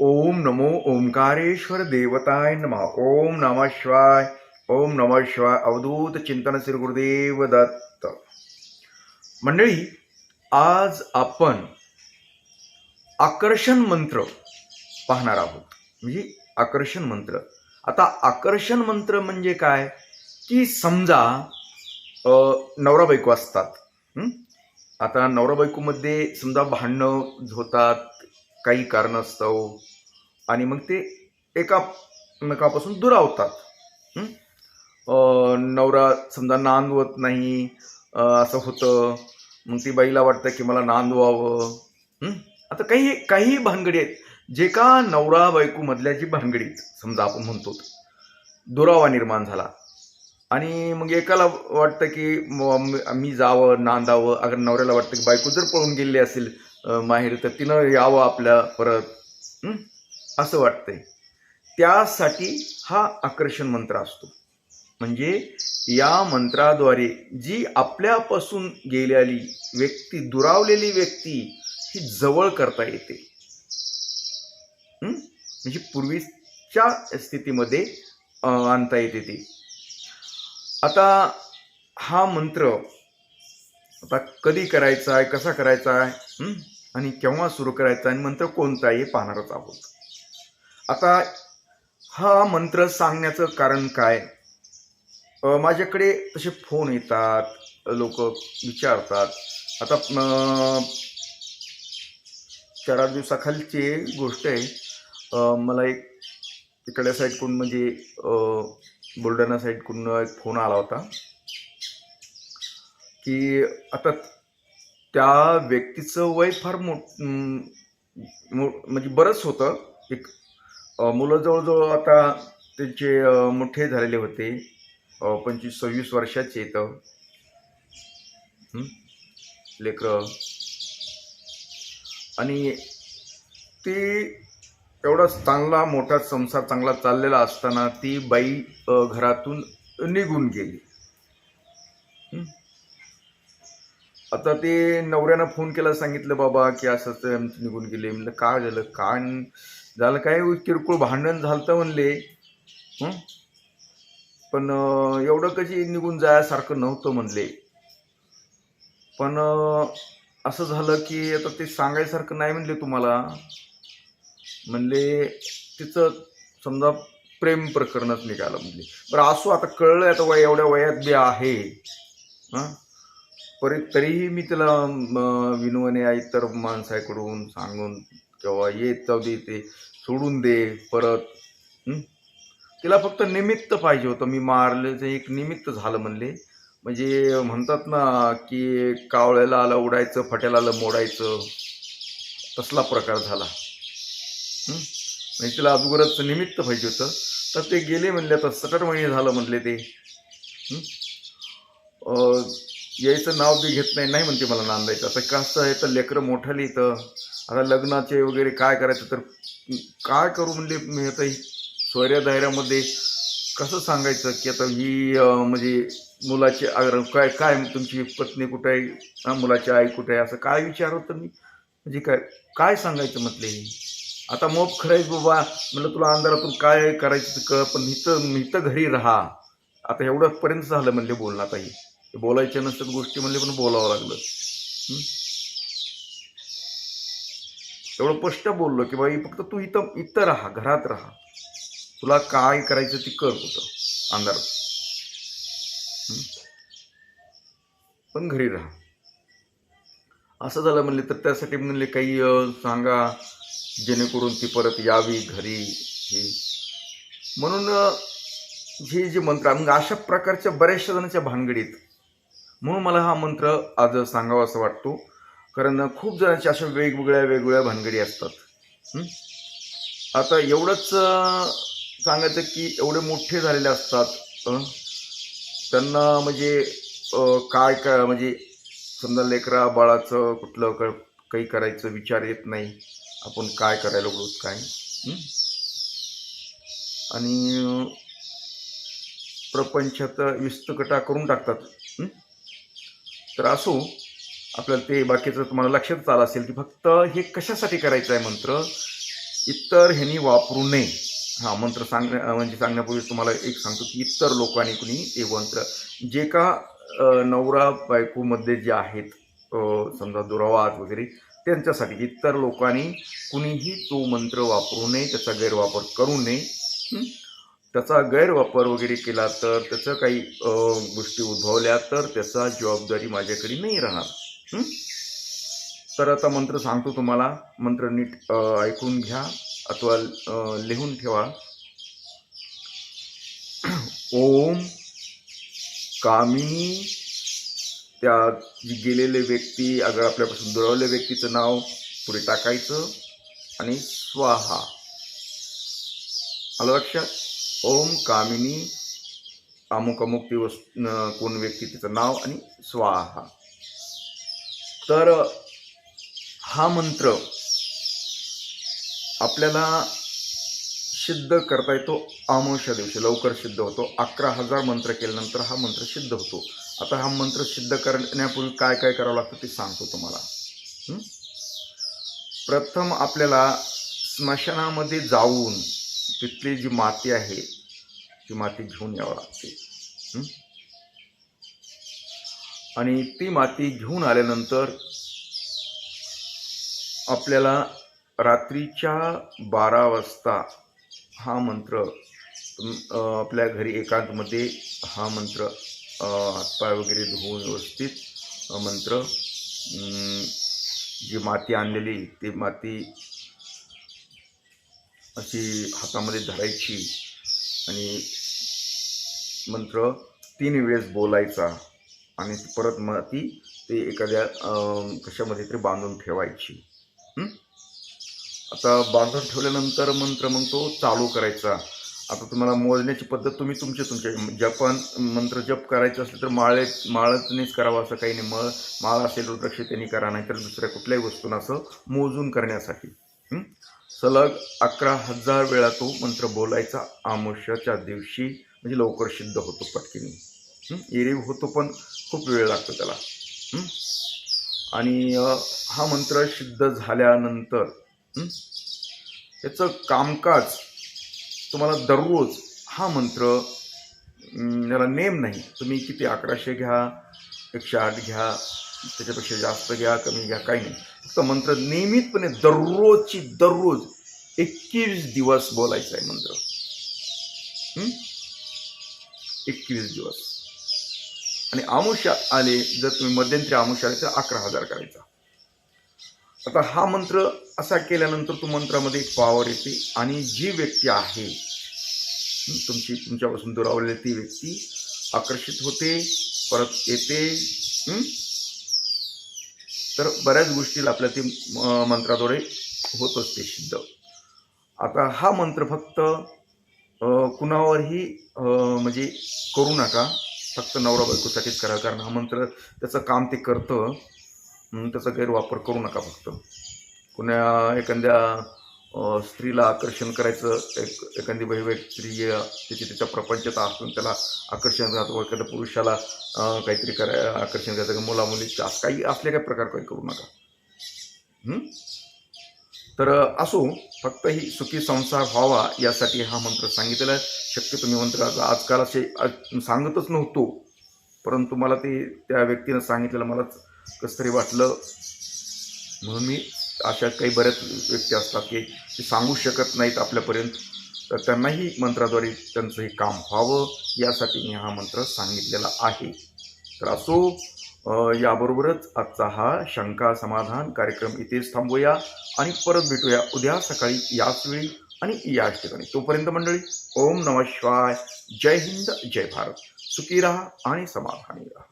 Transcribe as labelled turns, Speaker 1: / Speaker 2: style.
Speaker 1: ओम नमो ओंकारेश्वर देवताय नमः। ओम नमः शिवाय। ओम नमः शिवाय। अवधूत चिंतन श्री गुरुदेव दत्त। मंडळी आज आपण आकर्षण मंत्र पाहणार आहोत. म्हणजे आकर्षण मंत्र. आता आकर्षण मंत्र म्हणजे काय? की समजा नवरा बायको असतात. आता नवरा बायकोमध्ये समजा भांडणं होतात काही कारणास्तव. आणि मग ते एकामेकापासून दुरावतात नवरा समजा नांदवत नाही असं होतं. मग ती बाईला वाटतं की मला नांदवावं. आता काही काही भानगडी आहेत. जे का नवरा बायकोमधल्या जी भानगडी आहेत, समजा आपण म्हणतो दुरावा निर्माण झाला. आणि मग एकाला वाटतं की मी जावं नांदावं. अगर नवऱ्याला वाटतं की बायको जर पळून गेली असेल माहेर तर तिनं यावं आपल्या परत. असं वाटतंय. त्यासाठी हा आकर्षण मंत्र असतो. म्हणजे या मंत्राद्वारे जी आपल्यापासून गेलेली व्यक्ती दुरावलेली व्यक्ती ही जवळ करता येते. म्हणजे पूर्वीच्या स्थितीमध्ये आणता येते ती. आता हा मंत्र आता कधी करायचा आहे कसा करायचा आहे? आणि केव्हा सुरू करायचा आणि मंत्र कोणता हे पाहणारच आहोत. आता हा मंत्र सांगण्याचं कारण काय? माझ्याकडे तसे फोन येतात लोक विचारतात. आता चार आठ दिवसाखालची गोष्ट आहे. मला एक इकडल्या साईडकडून म्हणजे बुलढाणा साईडकडून एक फोन आला होता. की आता त्या व्यक्तीचं वय फार मोठ मो- म्हणजे बरंच होतं. एक मुलं जवळजवळ आता त्यांचे मोठे झालेले होते. पंचवीस सव्वीस वर्षाचे येतं लेकरं. आणि ते एवढा चांगला मोठा संसार चांगला चाललेला असताना ती बाई घरातून निघून गेली. आता ते नवऱ्यानं फोन केला सांगितलं बाबा की असं असं आमचं निघून गेले. म्हणलं काय झालं? काय झालं काय? किरकोळ भांडण झालं तर म्हणले पण एवढं कशी निघून जायासारखं नव्हतं म्हणले. पण असं झालं की आता ते सांगायसारखं नाही म्हणले तुम्हाला. म्हणले तिचं समजा प्रेम प्रकरणच निघालं म्हणले. बरं असो आता कळलं आता वय एवढ्या वयात बी आहे. हां? पर तरीही मी तिला विनवणे आई तर माणसाकडून सांगून किंवा येत जाऊ दे ते सोडून दे परत. तिला फक्त निमित्त पाहिजे होतं. मी मारल्याचं एक निमित्त झालं म्हणले. म्हणजे म्हणतात ना की कावळ्याला आलं उडायचं फट्याला आलं मोडायचं तसला प्रकार झाला. म्हणजे तिला अगोदरच निमित्त पाहिजे होतं. तर ते गेले म्हणले तर सतर महिने झालं म्हणले ते. यायचं नाव बी घेत नाही नाही म्हणते मला नांदायचं. आता कसं आहे? तर लेकरं मोठं लिहितं. आता लग्नाचे वगैरे काय करायचं? तर काय करू म्हणले मी आता? ही सोयऱ्या दायऱ्यामध्ये कसं सांगायचं की आता ही म्हणजे मुलाची अगर काय काय तुमची पत्नी कुठे आहे? मुलाची आई कुठे आहे? असं काय विचार तर मी? म्हणजे काय काय सांगायचं म्हटले आता मग खरंच बाबा. म्हणलं तुला अंधारातून काय करायचं ते पण इथं इथं घरी राहा. आता एवढंपर्यंत झालं म्हणले बोलणं आता ते बोलायच्या नसतात गोष्टी म्हणले पण बोलावं लागलं. एवढं स्पष्ट बोललो की बाई फक्त तू इथं इथं राहा घरात राहा. तुला काय करायचं ते कर होतं अंधारात. पण घरी राहा. असं झालं म्हणले तर त्यासाठी म्हणले काही सांगा जेणेकरून ती परत यावी घरी हे. म्हणून हे जे मंत्र मग अशा प्रकारच्या बऱ्याचशा जणांच्या भानगडीत म्हणून मला हा मंत्र आज सांगावा असं वाटतो. कारण खूप जणांच्या अशा वेगवेगळ्या वेगवेगळ्या भानगडी असतात. आता एवढंच सांगायचं की एवढे मोठे झालेले असतात त्यांना म्हणजे काय काय म्हणजे समजा लेकरा बाळाचं कुठलं क काही करायचं विचार येत नाही. आपण काय करायला लागलो काय? आणि प्रपंचात विस्तकटा करून टाकतात. तर असो आपल्याला ते बाकीचं तुम्हाला लक्षातच आलं असेल की फक्त हे कशासाठी करायचं आहे मंत्र? इतर ह्यांनी वापरू नये. हा मंत्र सांगण्या म्हणजे सांगण्यापूर्वी तुम्हाला एक सांगतो की इतर लोकांनी कुणी ते मंत्र जे का नवरा बायकोमध्ये जे आहेत समजा दुरावात वगैरे त्यांच्यासाठी इतर लोकांनी कुणीही तो मंत्र वापरू नये त्याचा गैरवापर करू नये. त्याचा गैरवापर वगैरे केला तर त्याचं काही गोष्टी उद्भवल्या तर त्याचा जबाबदारी माझ्याकडे नाही राहणार. तर आता मंत्र सांगतो तुम्हाला. मंत्र नीट ऐकून घ्या अथवा लिहून ठेवा. ओम कामिनी. त्या गेलेले व्यक्ती अगर आपल्यापासून दुरावलेल्या व्यक्तीचं नाव पुढे टाकायचं आणि स्वाहा. आलं लक्षात? ओम कामिनी अमुक अमुक ती वस् कोण व्यक्ती तिचं नाव आणि स्वाहा. तर हा मंत्र आपल्याला सिद्ध करता येतो अमावश्या दिवशी लवकर सिद्ध होतो. अकरा हजार मंत्र केल्यानंतर हा मंत्र सिद्ध होतो. आता हा मंत्र सिद्ध करण्यापूर्वी काय काय करावं लागतं ते सांगतो तुम्हाला. प्रथम आपल्याला स्मशानामध्ये जाऊन तिथली जी माती आहे ती माती घेऊन यावं लागते. आणि ती माती घेऊन आल्यानंतर आपल्याला रात्रीच्या बारा वाजता हा मंत्र आपल्या घरी एकांतमध्ये हा मंत्र हातपाय वगैरे धुवून व्यवस्थित मंत्र जी माती आणलेली ती माती अशी हातामध्ये धरायची. आणि मंत्र तीन वेळेस बोलायचा. आणि परत मग ती ते एखाद्या कशामध्ये तरी बांधून ठेवायची. आता बांधून ठेवल्यानंतर मंत्र मग तो चालू करायचा. आता तुम्हाला मोजण्याची पद्धत तुम्ही तुमचे तुमचे जपन मंत्र जप करायचं असेल तर माळे माळतनेच करावं असं काही नाही. मळ माळ असेल रुद्राक्ष त्यांनी करा नाही तर दुसऱ्या कुठल्याही वस्तून असं मोजून करण्यासाठी. सलग अकरा हजार वेळा तो मंत्र बोलायचा. आमुष्याच्या दिवशी म्हणजे लवकर सिद्ध होतो पटकीने. एरीव होतो पण खूप वेळ लागतो त्याला. आणि हा मंत्र सिद्ध झाल्यानंतर याचं कामकाज तुम्हाला दररोज हा मंत्र याला नेम नाही. तुम्ही किती अकराशे घ्या एकशे आठ घ्या त्याच्यापेक्षा जास्त घ्या कमी घ्या काही नाही. फक्त मंत्र नियमितपणे दररोजची दररोज एकवीस दिवस बोलायचा आहे मंत्र. एकवीस दिवस. आणि आमुष्यात आले जर तुम्ही मध्यंतरी आमुष्य आले तर अकरा हजार करायचा. आता हा मंत्र असा केल्यानंतर तो मंत्रामध्ये एक पॉवर येते आणि जी व्यक्ती आहे तुमची तुमच्यापासून दुरावलेली ती व्यक्ती आकर्षित होते परत येते तर बऱ्याच गोष्टी आपल्या ती मंत्राद्वारे होत असते सिद्ध. आता हा मंत्र फक्त कुणावरही म्हणजे करू नका. फक्त नवरा बायकोसाठीच करा. कारण हा मंत्र त्याचं काम ते करतं. त्याचा गैरवापर करू नका फक्त. कुण्या एखाद्या स्त्रीला आकर्षण करायचं एक एखादी वैवाहिक स्त्री त्याची तिची तिच्या प्रपंचात असून त्याला आकर्षण करायचं एखाद्या पुरुषाला काहीतरी कराय आकर्षण करायचं किंवा मुला असं काही असले काही प्रकार काही करू नका. तर असो फक्त ही सुखी संसार व्हावा यासाठी हा मंत्र सांगितलेला आहे. शक्यतो मी मंत्र आजकाल असे सांगतच नव्हतो. परंतु मला ते त्या व्यक्तीनं सांगितलेलं मलाच कसं तरी वाटलं. म्हणून मी अशा काही बऱ्याच व्यक्ती असतात की ते सांगू शकत नाहीत आपल्यापर्यंत. तर त्यांनाही मंत्राद्वारे त्यांचं हे काम व्हावं यासाठी मी हा मंत्र सांगितलेला आहे. तर असो याबरोबरच आजचा हा शंका समाधान कार्यक्रम इथेच थांबूया आणि परत भेटूया उद्या सकाळी याच वेळी आणि याच ठिकाणी. तोपर्यंत मंडळी ओम नमः शिवाय. जय हिंद जय भारत. सुखी राहा आणि समाधानी राहा.